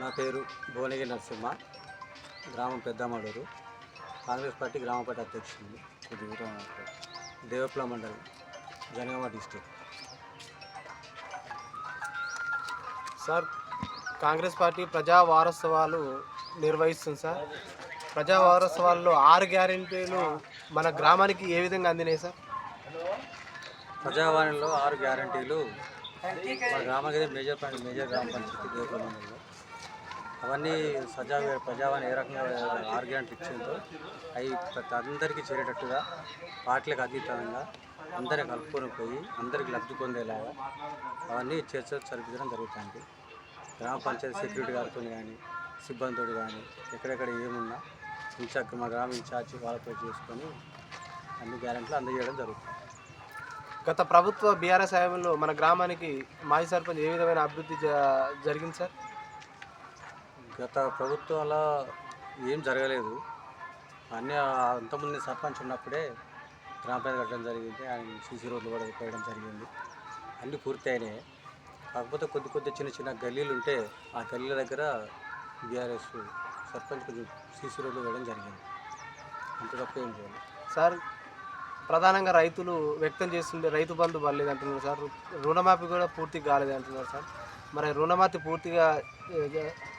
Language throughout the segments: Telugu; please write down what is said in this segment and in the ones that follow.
నా పేరు భువనగిరి నరసింహ గ్రామం పెద్దమడూరు. కాంగ్రెస్ పార్టీ గ్రామ పార్టీ అధ్యక్షుడు దేవప్ల మండలం Janagama district sir Congress party ప్రజా వారోత్సవాలు నిర్వహిస్తుంది సార్. ప్రజా వారోత్సవాల్లో ఆరు గ్యారెంటీలు మన గ్రామానికి ఏ విధంగా అందినాయి సార్? ప్రజావాణిలో ఆరు గ్యారంటీలు మా గ్రామానికి మేజర్ మేజర్ గ్రామ పంచాయతీ దేవప్ల మండలంలో. అవన్నీ సజా ప్రజావాణి ఏ రకంగా ఆరు ఇచ్చిందో అవి ప్రతి అందరికీ చేరేటట్టుగా పార్టీలకు అతీతంగా అందరిని కలుపుకొని పోయి అందరికి లబ్ధి పొందేలాగా అవన్నీ చర్చ జరిపించడం జరుగుతుంది. గ్రామ పంచాయతీ సెక్యూరిటీ గారితో కానీ సిబ్బందితో కానీ ఎక్కడెక్కడ ఏమున్నా ఇన్ఛార్జ్ మా గ్రామ ఇన్ఛార్జి వాళ్ళతో చేసుకొని అన్ని గ్యారెంట్లు అందజేయడం జరుగుతుంది. గత ప్రభుత్వ బీఆర్ఎస్ హయాంలో మన గ్రామానికి మాజీ సర్పంచ్ ఏ విధమైన అభివృద్ధి జ- జరిగింది సార్? గత ప్రభుత్వాల ఏం జరగలేదు. అన్నీ అంతకుముందు సర్పంచ్ ఉన్నప్పుడే గ్రామ పంచాయతీ కట్టడం జరిగింది. ఆయన సీసీ రోడ్లు కూడా వేయడం జరిగింది. అన్నీ పూర్తి అయినాయి కాకపోతే కొద్ది కొద్ది చిన్న చిన్న గల్లీలు ఉంటే ఆ గల్లీల దగ్గర బీఆర్ఎస్ సర్పంచ్ కొంచెం సీసీ రోడ్లు వేయడం జరిగింది. అంత తప్ప ఏం చేయాలి సార్ ప్రధానంగా రైతులు వ్యక్తం చేస్తుండే రైతు బంధు పడలేదు అంటున్నారు సార్. రుణమాఫీ కూడా పూర్తి కాలేదు అంటున్నారు సార్. మరి రుణమాఫీ పూర్తిగా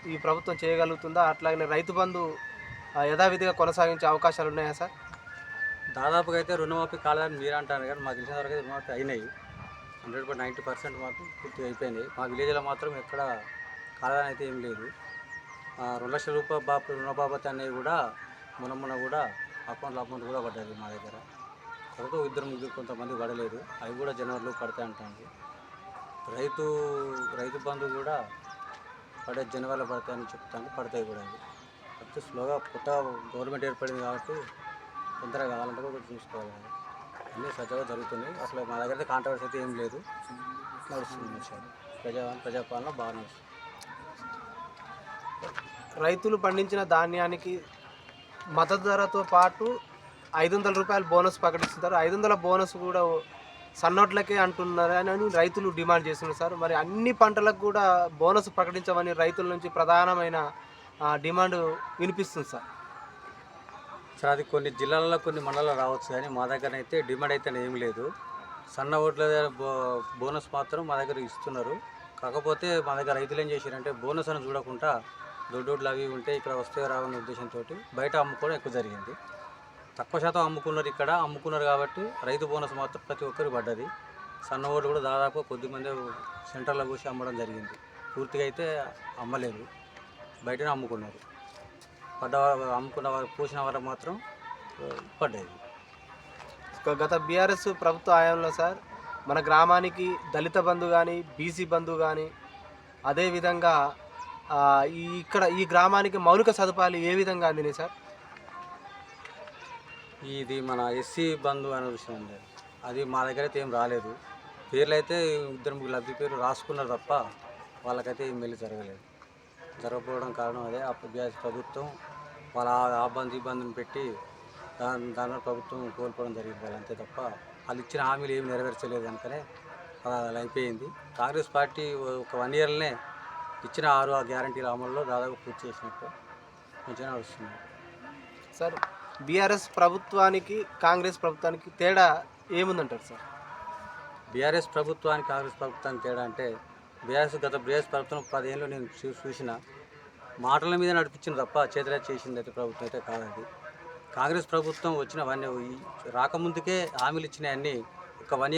ఈ ప్రభుత్వం చేయగలుగుతుందా? అట్లాగే రైతు బంధు ఆ, యథావిధిగా కొనసాగించే అవకాశాలు ఉన్నాయా సార్? దాదాపుగా అయితే రుణమాఫీ కాలేదని మీరు అంటారు కానీ మాకు తెలిసిన వరకు అయితే రుణమాఫీ అయినాయి. హండ్రెడ్ పాయింట్ నైంటీ పర్సెంట్ మాకు పూర్తి అయిపోయినాయి. మా విలేజ్లో మాత్రం ఎక్కడ కాలేదని అయితే ఏం లేదు. ఆ, రెండు లక్షల రూపాయల బాబు రుణ బాబత్ అనేవి కూడా మొన్న మొన్న కూడా అకౌంట్లో అమౌంట్ కూడా పడ్డది మా దగ్గర. కాకపోతే ఇద్దరు ముగ్గురు కొంతమంది పడలేదు. అవి కూడా జనవరిలో పడతాయి అంటాను రైతు రైతు బంధు కూడా పడే జనవరిలో పడతాయని చెప్తాను. పడతాయి కూడా అవి. స్లోగా కొత్త గవర్నమెంట్ ఏర్పడింది కాబట్టి తొందరగా కావాలంటే కూడా చూసుకోవాలి. అన్నీ సజావుగా జరుగుతున్నాయి. అసలు మా దగ్గర కాంట్రవర్సీ అయితే ఏం లేదు. నడుస్తుంది ప్రజా ప్రజాపాలన బాగా నడుస్తుంది. రైతులు పండించిన ధాన్యానికి మద్దతు ధరతో పాటు ఐదు వందల రూపాయలు బోనస్ ప్రకటిస్తున్నారు. ఐదు వందల బోనస్ కూడా సన్నోట్లకే అంటున్నారు అని రైతులు డిమాండ్ చేస్తున్నారు సార్. మరి అన్ని పంటలకు కూడా బోనస్ ప్రకటించమని రైతుల నుంచి ప్రధానమైన డిమాండ్ వినిపిస్తుంది సార్. సార్ అది కొన్ని జిల్లాలలో కొన్ని మండలాలు రావచ్చు కానీ మా దగ్గర అయితే డిమాండ్ అయితే ఏం లేదు. సన్న ఓట్ల దగ్గర బోనస్ మాత్రం మా దగ్గర ఇస్తున్నారు. కాకపోతే మా దగ్గర రైతులు ఏం చేశారంటే బోనస్ అని చూడకుండా దొడ్డోడ్లు అవి ఉంటే ఇక్కడ వస్తే రావన్న ఉద్దేశంతో బయట అమ్ముకోవడం ఎక్కువ జరిగింది. తక్కువ శాతం అమ్ముకున్నారు ఇక్కడ అమ్ముకున్నారు కాబట్టి రైతు బోనస్ మాత్రం ప్రతి ఒక్కరికి పడ్డది. సన్నవాళ్ళు కూడా దాదాపు కొద్దిమంది సెంటర్లో పోసి అమ్మడం జరిగింది. పూర్తిగా అయితే అమ్మలేదు. బయటనే అమ్ముకున్నారు. పడ్డ అమ్ముకున్న వారు పూసిన వారు మాత్రం పడ్డది. గత బీఆర్ఎస్ ప్రభుత్వ హయాంలో సార్ మన గ్రామానికి దళిత బంధు కానీ బీసీ బంధు కానీ అదేవిధంగా ఈ ఇక్కడ ఈ గ్రామానికి మౌలిక సదుపాయాలు ఏ విధంగా అందినాయి సార్? ఇది మన ఎస్సీ బంధు అనే విషయం ఉంది. అది మా దగ్గర అయితే ఏం రాలేదు. పేర్లు అయితే ఇద్దరు ముగ్గురు లబ్ధి పేరు రాసుకున్నారు తప్ప వాళ్ళకైతే ఏం మెల్లి జరగలేదు. జరగకపోవడం కారణం అదే. అప్పుడు ప్రభుత్వం వాళ్ళ ఆ- ఆ బంధు పెట్టి దాని దానివల్ల ప్రభుత్వం కోల్పోవడం జరిగింది వాళ్ళు అంతే తప్ప వాళ్ళు ఇచ్చిన హామీలు ఏమి నెరవేర్చలేదు కనుకనే అలా అలా అయిపోయింది. కాంగ్రెస్ పార్టీ ఒక వన్ ఇయర్లోనే ఇచ్చిన ఆరు ఆ గ్యారంటీల అమల్లో దాదాపు పూర్తి చేసినట్టు మంచిగా నడుస్తున్నాయి సార్ బీఆర్ఎస్ ప్రభుత్వానికి కాంగ్రెస్ ప్రభుత్వానికి తేడా ఏముందంటారు సార్? బీఆర్ఎస్ ప్రభుత్వానికి కాంగ్రెస్ ప్రభుత్వానికి తేడా అంటే బీఆర్ఎస్ గత బీఆర్ఎస్ ప్రభుత్వం పదేళ్ళు నేను చూ చూసిన మాటల మీద నడిపించింది తప్ప చేతిలో చేసింది అయితే ప్రభుత్వం అయితే కాదండి కాంగ్రెస్ ప్రభుత్వం వచ్చిన వన్ రాకముందుకే హామీలు ఇచ్చినవన్నీ ఒక వన్